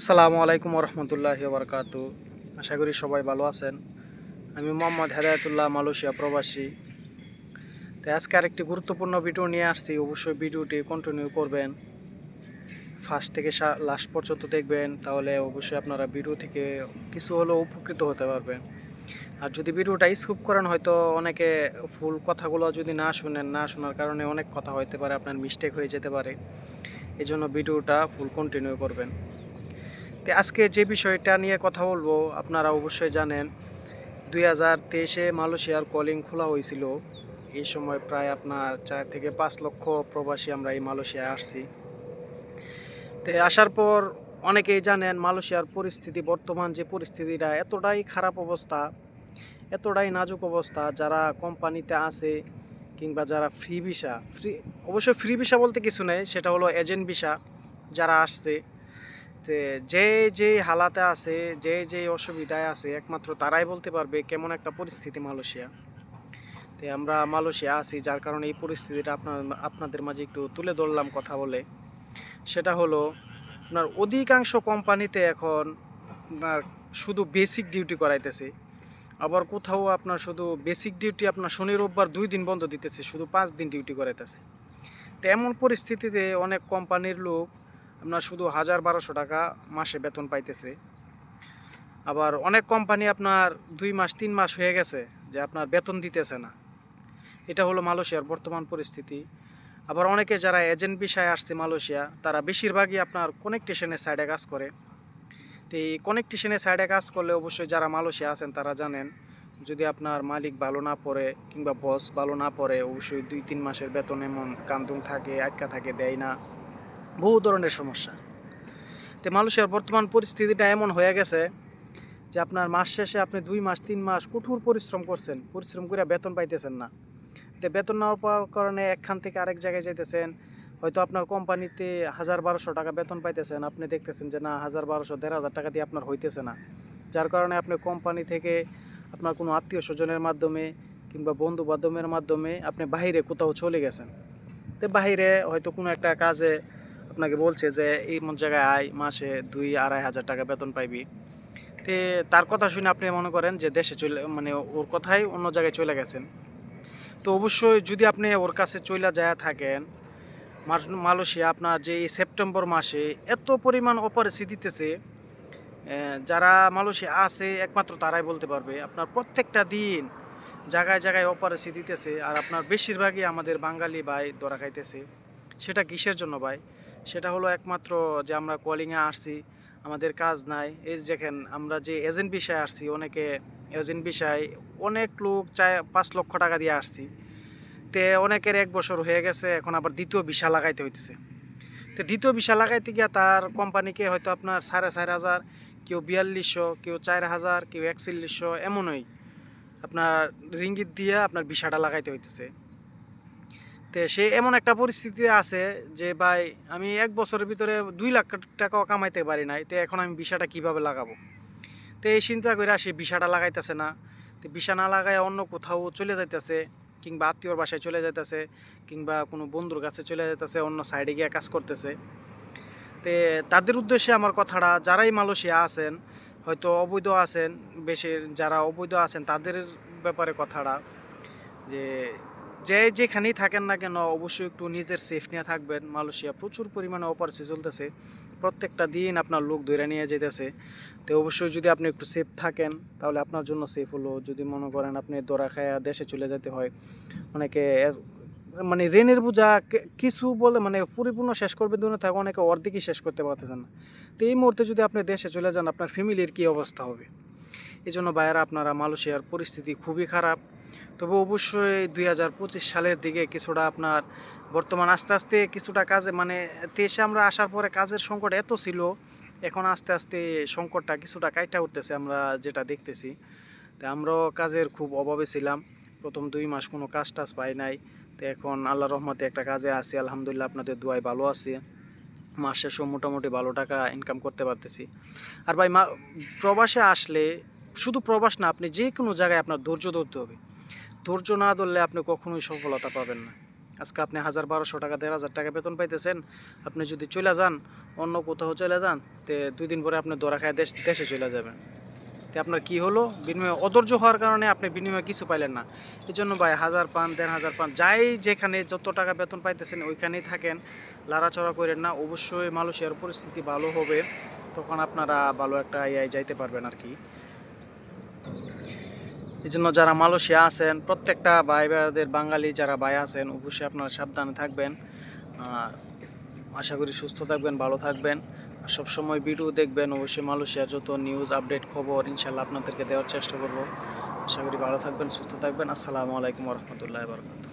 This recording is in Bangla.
আসসালামু আলাইকুম রহমতুল্লাহি বরকাত আশা করি সবাই ভালো আছেন। আমি মোহাম্মদ হেদায়তুল্লাহ মালয়েশিয়া প্রবাসী। তো আজকে আরেকটি গুরুত্বপূর্ণ ভিডিও নিয়ে আসছি। অবশ্যই ভিডিওটি কন্টিনিউ করবেন। ফার্স্ট থেকে লাস্ট পর্যন্ত দেখবেন, তাহলে অবশ্যই আপনারা ভিডিও থেকে কিছু হলেও উপকৃত হতে পারবেন। আর যদি ভিডিওটা স্কুপ করেন, হয়তো অনেকে ফুল কথাগুলো যদি না শুনেন, না শোনার কারণে অনেক কথা হতে পারে, আপনার মিস্টেক হয়ে যেতে পারে। এই জন্য ভিডিওটা ফুল কন্টিনিউ করবেন। তো আজকে যে বিষয়টা নিয়ে কথা বলব, আপনারা অবশ্যই জানেন, দুই হাজার তেইশে মালয়েশিয়ার কলিং খোলা হয়েছিল। এই সময় প্রায় আপনার চার থেকে পাঁচ লক্ষ প্রবাসী আমরা এই মালয়েশিয়ায় আসছি। তো আসার পর অনেকেই জানেন, মালয়েশিয়ার পরিস্থিতি, বর্তমান যে পরিস্থিতিটা, এতটাই খারাপ অবস্থা, এতটাই নাজুক অবস্থা, যারা কোম্পানিতে আছে কিংবা যারা ফ্রি ভিসা, ফ্রি অবশ্যই ফ্রি ভিসা বলতে কিছু নেই, সেটা হলো এজেন্ট ভিসা, যারা আসছে। যে যে হালাতে আছে, যে যে অসুবিধায় আছে, একমাত্র তারাই বলতে পারবে কেমন একটা পরিস্থিতি মালয়েশিয়া। তে আমরা মালয়েশিয়া আছি, যার কারণে এই পরিস্থিতিটা আপনার, আপনাদের মাঝে একটু তুলে ধরলাম কথা বলে। সেটা হলো, আপনার অধিকাংশ কোম্পানিতে এখন আপনার শুধু বেসিক ডিউটি করাইতেছে। আবার কোথাও আপনার শুধু বেসিক ডিউটি আপনার শনি, রোববার দুই দিন বন্ধ দিতেছে, শুধু পাঁচ দিন ডিউটি করাইতেছে। তো এমন পরিস্থিতিতে অনেক কোম্পানির লোক আপনার শুধু হাজার বারোশো টাকা মাসে বেতন পাইতেছে। আবার অনেক কোম্পানি আপনার দুই মাস, তিন মাস হয়ে গেছে যে আপনার বেতন দিতেছে না। এটা হলো মালয়েশিয়ার বর্তমান পরিস্থিতি। আবার অনেকে যারা এজেন্ট বিষয়ে আসছে মালয়েশিয়া, তারা বেশিরভাগই আপনার কনেকটেশনের সাইডে কাজ করে। তো এই কনেকটেশনের সাইডে কাজ করলে অবশ্যই যারা মালয়েশিয়া আছেন, তারা জানেন যদি আপনার মালিক ভালো না পড়ে কিংবা বস ভালো না পড়ে, অবশ্যই দুই, তিন মাসের বেতন এমন কান্দুন থাকে, আটকা থাকে, দেয় না। বহু ধরনের সমস্যা। তো মালয়েশিয়ার বর্তমান পরিস্থিতিটা এমন হয়ে গেছে যে আপনার মাস শেষে আপনি দুই মাস, তিন মাস কঠোর পরিশ্রম করছেন, পরিশ্রম করে বেতন পাইতেছেন না। তো বেতন না পাওয়ার কারণে একখান থেকে আরেক জায়গায় যাইতেছেন, হয়তো আপনার কোম্পানিতে হাজার বারোশো টাকা বেতন পাইতেছেন, আপনি দেখতেছেন যে না, হাজার বারোশো, দেড় হাজার টাকা দিয়ে আপনার হইতেছে না। যার কারণে আপনি কোম্পানি থেকে আপনার কোনো আত্মীয় স্বজনের মাধ্যমে কিংবা বন্ধু বান্ধবের মাধ্যমে আপনি বাইরে কোথাও চলে গেছেন। তো বাইরে হয়তো কোনো একটা কাজে আপনাকে বলছে যে এই জায়গায় আয়, মাসে দুই আড়াই হাজার টাকা বেতন পাইবি। তে তার কথা শুনে আপনি মনে করেন যে, দেশে চলে মানে ওর কথাই অন্য জায়গায় চলে গেছেন। তো অবশ্যই যদি আপনি ওর কাছে চলে যায় থাকেন মালয়েশিয়া আপনার যে সেপ্টেম্বর মাসে এত পরিমাণ অপরিস্থিতি দিতেছে যারা মালয়েশিয়া আছে, একমাত্র তারাই বলতে পারবে। আপনার প্রত্যেকটা দিন জায়গায় জায়গায় অপরিস্থিতি দিতেছে, আর আপনার বেশিরভাগই আমাদের বাঙালি ভাই ধরা খাইতেছে। সেটা কিসের জন্য ভাই? সেটা হলো একমাত্র যে আমরা কলিংয়ে আসছি, আমাদের কাজ নাই। এই দেখেন, আমরা যে এজেন্ট বিষয়ে আসছি, অনেকে এজেন্ট বিষয় অনেক লোক চায় পাঁচ লক্ষ টাকা দিয়ে আসছি। তে অনেকের এক বছর হয়ে গেছে, এখন আবার দ্বিতীয় ভিসা লাগাইতে হইতেছে। তো দ্বিতীয় ভিসা লাগাইতে গিয়া তার কোম্পানিকে হয়তো আপনার সাড়ে চার হাজার, কেউ বিয়াল্লিশশো, কেউ চার হাজার, কেউ একচল্লিশশো, এমনই। আপনার রিঙ্গিত দিয়ে আপনার ভিসাটা লাগাইতে হইতেছে। তো সে এমন একটা পরিস্থিতি আছে যে, ভাই, আমি এক বছরের ভিতরে দুই লাখ টাকাও কামাইতে পারি নাই, তো এখন আমি ভিসাটা কীভাবে লাগাবো? তো এই চিন্তা করে সে ভিসাটা লাগাইতেছে না। তো ভিসা না লাগায় অন্য কোথাও চলে যাইতেছে, কিংবা আত্মীয়র বাসায় চলে যাইতেছে, কিংবা কোনো বন্ধুর কাছে চলে যাইতেছে, অন্য সাইডে গিয়ে কাজ করতেছে। তে তাদের উদ্দেশ্যে আমার কথাটা, যারাই মালয়েশিয়া আছেন, হয়তো অবৈধ আছেন, বেশি যারা অবৈধ আছেন, তাদের ব্যাপারে কথাটা, যে যে যেখানেই থাকেন না কেন, অবশ্যই একটু নিজের সেফ নিয়ে থাকবেন। মালয়েশিয়া প্রচুর পরিমাণে অপারেশন চলতেছে। প্রত্যেকটা দিন আপনার লোক ধরে নিয়ে যেতেছে তো অবশ্যই যদি আপনি একটু সেফ থাকেন, তাহলে আপনার জন্য সেফ হলো। যদি মনে করেন আপনি দরা খায়া দেশে চলে যেতে হয়, অনেকে মানে ঋণের বোঝা কিছু বলে মানে পরিপূর্ণ শেষ করবে দূরে থাকে, অনেকে অর্ধেকই শেষ করতে পারতেছেন না। তো এই মুহূর্তে যদি আপনি দেশে চলে যান, আপনার ফ্যামিলির কী অবস্থা হবে? এই জন্য বাইরে আপনারা মালয়েশিয়ার পরিস্থিতি খুবই খারাপ। তবে অবশ্যই দুই হাজার পঁচিশ সালের দিকে কিছুটা আপনার বর্তমান আস্তে আস্তে কিছুটা কাজে মানে দেশে আমরা আসার পরে কাজের সংকট এত ছিল, এখন আস্তে আস্তে সংকটটা কিছুটা কাইটা উঠতেছে আমরা যেটা দেখতেছি। তো আমরাও কাজের খুব অভাবে ছিলাম, প্রথম দুই মাস কোনো কাজ টাজ পাই নাই। তো এখন আল্লাহ রহমতে একটা কাজে আছি, আলহামদুলিল্লাহ আপনাদের দোয়ায় ভালো আছি। মাস শেষও মোটামুটি ভালো টাকা ইনকাম করতে পারতেছি। আর ভাই, মা, প্রবাসে আসলে শুধু প্রবাস না, আপনি যে কোনো জায়গায় আপনার ধৈর্য ধরতে হবে। ধৈর্য না ধরলে আপনি কখনোই সফলতা পাবেন না। আজকে আপনি হাজার বারোশো টাকা, দেড় হাজার টাকা বেতন পাইতেছেন। আপনি যদি চলে যান, অন্য কোথাও চলে যান, তে দুই দিন পরে আপনি দৌড়া খায় দেশ দেশে চলে যাবেন। তে আপনার কি হলো? বিনিময়ে অধৈর্য হওয়ার কারণে আপনি বিনিময়ে কিছু পাইলেন না। এই জন্য ভাই, হাজার পান, দেড় হাজার পান, যাই যেখানে যত টাকা বেতন পাইতেছেন, ওইখানেই থাকেন। লাড়াচড়া করেন না, অবশ্যই মালয়েশিয়ার পরিস্থিতি ভালো হবে, তখন আপনারা ভালো একটা আইআই যাইতে পারবেন আর কি। এই জন্য যারা মালয়েশিয়া আছেন, প্রত্যেকটা ভাই ভাইদের বাঙালি যারা ভাই আছেন, অবশ্যই আপনারা সাবধানে থাকবেন। আর আশা করি সুস্থ থাকবেন, ভালো থাকবেন। সবসময় ভিডিও দেখবেন, অবশ্যই মালয়েশিয়া যত নিউজ আপডেট খবর, ইনশাল্লাহ আপনাদেরকে দেওয়ার চেষ্টা করব। আশা করি ভালো থাকবেন, সুস্থ থাকবেন। আসসালামু আলাইকুম রহমতুল্লাহ বরকাত